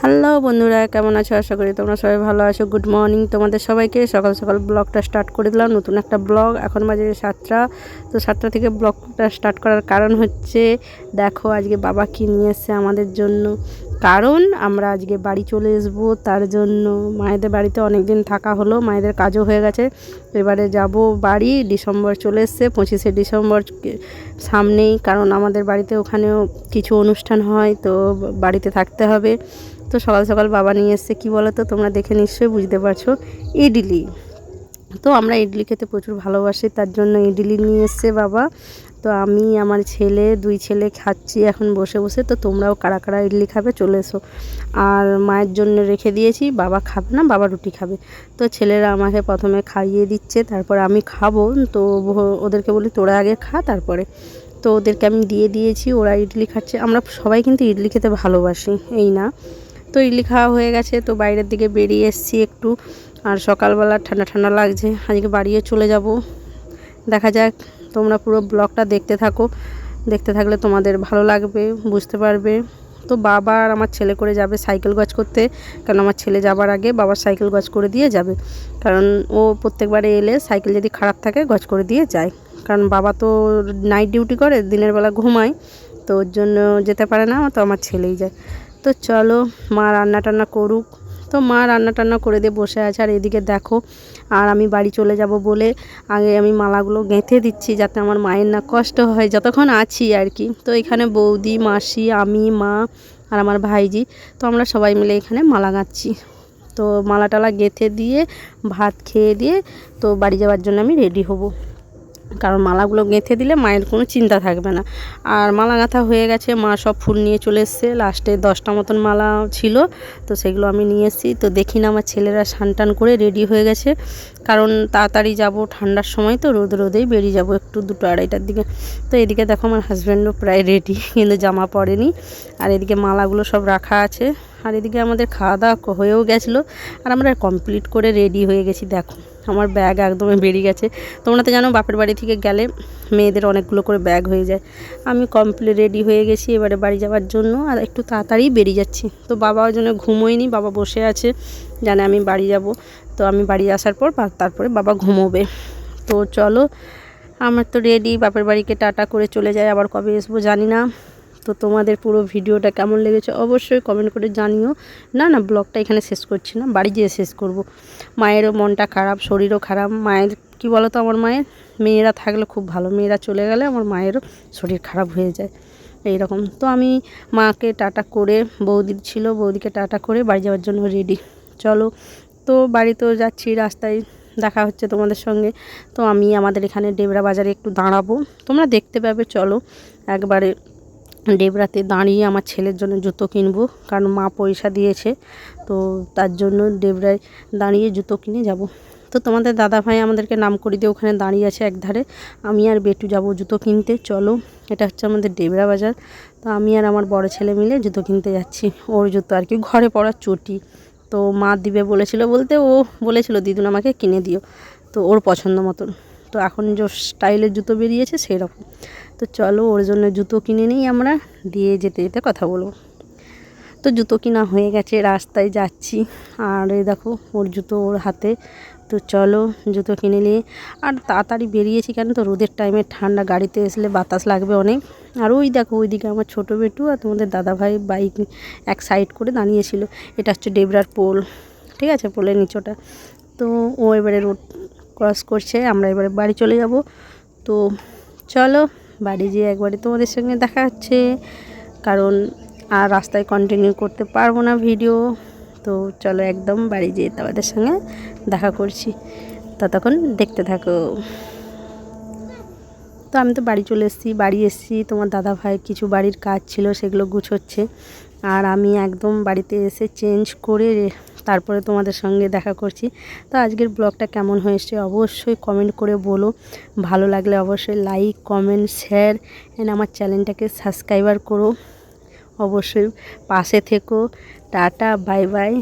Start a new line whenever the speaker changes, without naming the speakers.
Hello বন্ধুরা, কেমন আছো? আশা করি তোমরা সবাই ভালো আছো। গুড মর্নিং তোমাদের সবাইকে। সকাল সকাল ব্লগটা স্টার্ট করে দিলাম, নতুন একটা ব্লগ। এখন বাজে সাতটা। তো সাতটা থেকে ব্লগটা স্টার্ট করার কারণ হচ্ছে, দেখো আজকে বাবা কী নিয়ে এসছে আমাদের জন্য। কারণ আমরা আজকে বাড়ি চলে আসব তার জন্য মায়েদের বাড়িতে অনেক দিন থাকা হলো, মায়েদের কাজও হয়ে গেছে। এবারে যাব বাড়ি, ডিসেম্বর চলে এসছে, পঁচিশে ডিসেম্বর সামনেই, কারণ আমাদের বাড়িতে ওখানেও কিছু অনুষ্ঠান হয়, তো বাড়িতে থাকতে হবে। তো সকাল সকাল বাবা নিয়ে এসছে, কী বলো তো তোমরা দেখে নিশ্চয়ই বুঝতে পারছ, ইডলি। তো আমরা ইডলি খেতে প্রচুর ভালোবাসি, তার জন্য ইডলি নিয়ে এসছে বাবা। তো আমি, আমার ছেলে, দুই ছেলে খাচ্ছি এখন বসে বসে, তো তোমরাও কারা কারা ইডলি খাবে চলে এসো। আর মায়ের জন্য রেখে দিয়েছি, বাবা খাবে না, বাবা রুটি খাবে। তো ছেলেরা আমাকে প্রথমে খাইয়ে দিচ্ছে, তারপরে আমি খাব, তো ওদেরকে বলি তোরা আগে খা তারপরে। তো ওদেরকে আমি দিয়ে দিয়েছি, ওরা ইডলি খাচ্ছে, আমরা সবাই কিন্তু ইডলি খেতে ভালোবাসি, এই না? তো ইডলি খাওয়া হয়ে গেছে, তো বাইরের দিকে বেরিয়ে এসেছি একটু। আর সকালবেলা ঠান্ডা ঠান্ডা লাগছে, আজকে বাড়িয়ে চলে যাব। দেখা যাক, তোমরা পুরো ব্লগটা দেখতে থাকো। দেখতে থাকলে তোমাদের ভালো লাগবে, বুঝতে পারবে। তো বাবা আর আমার ছেলে করে যাবে সাইকেল গজ করতে, কারণ আমার ছেলে যাবার আগে বাবার সাইকেল গজ করে দিয়ে যাবে। কারণ ও প্রত্যেকবারে এলে সাইকেল যদি খারাপ থাকে, গজ করে দিয়ে যায়। কারণ বাবা তো নাইট ডিউটি করে, দিনের বেলা ঘুমায়, তো ওর জন্য যেতে পারে না, তো আমার ছেলেই যায়। তো চলো মা রান্না টান্না করুক। তো মা রান্না টান্না করে দিয়ে বসে আছে। আর এদিকে দেখো, আর আমি বাড়ি চলে যাব বলে আগে আমি মালাগুলো গেঁথে দিচ্ছি যাতে আমার মায়ের না কষ্ট হয়। যতক্ষণ আছি আর কি। তো এখানে বৌদি, মাসি, আমি, মা আর আমার ভাইজি। তো আমরা সবাই মিলে এখানে মালা গাঁচ্ছি তো মালা টালা গেঁথে দিয়ে, ভাত খেয়ে দিয়ে তো বাড়ি যাওয়ার জন্য আমি রেডি হব। কারণ মালাগুলো গেঁথে দিলে মায়ের কোনো চিন্তা থাকবে না। আর মালা গাঁথা হয়ে গেছে, মা সব ফুল নিয়ে চলে এসছে। লাস্টে দশটা মতন মালা ছিল, তো সেগুলো আমি নিয়ে এসেছি। তো দেখি না আমার ছেলেরা টান করে রেডি হয়ে গেছে। কারণ তাড়াতাড়ি যাব ঠান্ডার সময়, তো রোদ রোদেই বেরিয়ে যাব একটু দুটো আড়াইটার দিকে। তো এদিকে দেখো আমার হাজব্যান্ডও প্রায় রেডি কিন্তু জামা পরেনি। আর এদিকে মালাগুলো সব রাখা আছে। আর এদিকে আমাদের খাওয়া দাওয়া হয়েও গেছিল। আর আমরা কমপ্লিট করে রেডি হয়ে গেছি, দেখো। আমার ব্যাগ একদমই বেরিয়ে গেছে। তোমরা তো জানো বাপের বাড়ি থেকে গেলে মেয়েদের অনেকগুলো করে ব্যাগ হয়ে যায়। আমি কমপ্লিট রেডি হয়ে গেছি এবারে বাড়ি যাওয়ার জন্য আর একটু তাড়াতাড়ি বেরিয়ে যাচ্ছি। তো বাবা ওই জন্য ঘুমোয়নি, বাবা বসে আছে, জানে আমি বাড়ি যাব। তো আমি বাড়ি আসার পর তারপরে বাবা ঘুমোবে। তো চলো, আমার তো রেডি বাপের বাড়িকে টাটা করে চলে যায় আবার কবে আসব জানি না। তো তোমাদের পুরো ভিডিওটা কেমন লেগেছে অবশ্যই কমেন্ট করে জানিও। না না, ব্লগটা এখানে শেষ করছি না, বাড়ি যেয়ে শেষ করব। মায়েরও মনটা খারাপ, শরীরও খারাপ, মায়ের, কি বলো তো আমার মায়ের? মেয়েরা থাকলে খুব ভালো, মেয়েরা চলে গেলে আমার মায়েরও শরীর খারাপ হয়ে যায় এই রকম তো আমি মাকে টাটা করে, বৌদির ছিল, বৌদিকে টাটা করে বাড়ি যাওয়ার জন্য রেডি চলো, তো বাড়িতেও যাচ্ছি, রাস্তায় দেখা হচ্ছে তোমাদের সঙ্গে। তো আমি আমাদের এখানে ডেবরা বাজারে একটু দাঁড়াবো, তোমরা দেখতে পাবে, চলো। একবারে ডেবরাতে দাঁড়িয়ে আমার ছেলের জন্য জুতো কিনবো, কারণ মা পয়সা দিয়েছে, তো তার জন্য ডেবরায় দাঁড়িয়ে জুতো কিনে যাব। তো তোমাদের দাদা ভাই আমাদেরকে নাম করে দিয়ে ওখানে দাঁড়িয়ে আছে একধারে, আমি আর বেটু যাব জুতো কিনতে। চলো, এটা হচ্ছে আমাদের ডেবরা বাজার। তো আমি আর আমার বড় ছেলে মিলে জুতো কিনতে যাচ্ছি। ওর জুতো আর কি, ঘরে পড়ার চটি। তো মা দিবে বলেছিল বলতে, ও বলেছিল, দিদুন, আমাকে কিনে দিও। তো ওর পছন্দ মতন। তো এখন যে স্টাইলের জুতো বেরিয়েছে সেই রকম তো চলো ওর জন্য জুতো কিনে নিই আমরা, দিয়ে যেতে যেতে কথা বলব। তো জুতো কিনা হয়ে গেছে, রাস্তায় যাচ্ছি। আর এই দেখো, ওর জুতো ওর হাতে। তো চলো জুতো কিনে নিয়ে আর তাড়াতাড়ি বেরিয়েছি কেন তো, রোদের টাইমে ঠান্ডা, গাড়িতে আসলে বাতাস লাগবে অনেক। আর ওই দেখো, ওইদিকে আমার ছোটো বেটু আর তোমাদের দাদাভাই বাইক এক সাইড করে দাঁড়িয়েছিল। এটা হচ্ছে ডেবরার পোল ঠিক আছে? পোলের নিচোটা। তো ও এবারে রোড ক্রস করছে, আমরা এবারে বাড়ি চলে যাব। তো চলো, বাড়ি যেয়ে একবারে তোমাদের সঙ্গে দেখা হচ্ছে। কারণ আর রাস্তায় কন্টিনিউ করতে পারব না ভিডিও তো চলো একদম বাড়ি যেয়ে তোমাদের সঙ্গে দেখা করছি। ততক্ষণ দেখতে থাকো। তো আমি তো বাড়ি চলে এসেছি, বাড়ি এসেছি। তোমার দাদা ভাই কিছু বাড়ির কাজ ছিল, সেগুলো গুছোচ্ছে। আর আমি একদম বাড়িতে এসে চেঞ্জ করে তারপরে তোমাদের সঙ্গে দেখা করছি। তো আজকের ব্লগটা কেমন হয়েছে অবশ্যই কমেন্ট করে বলো। ভালো লাগলে অবশ্যই লাইক কমেন্ট শেয়ার অ্যান্ড আমার চ্যানেলটাকে সাবস্ক্রাইবার করো। অবশ্যই পাশে থেকো। Tata bye bye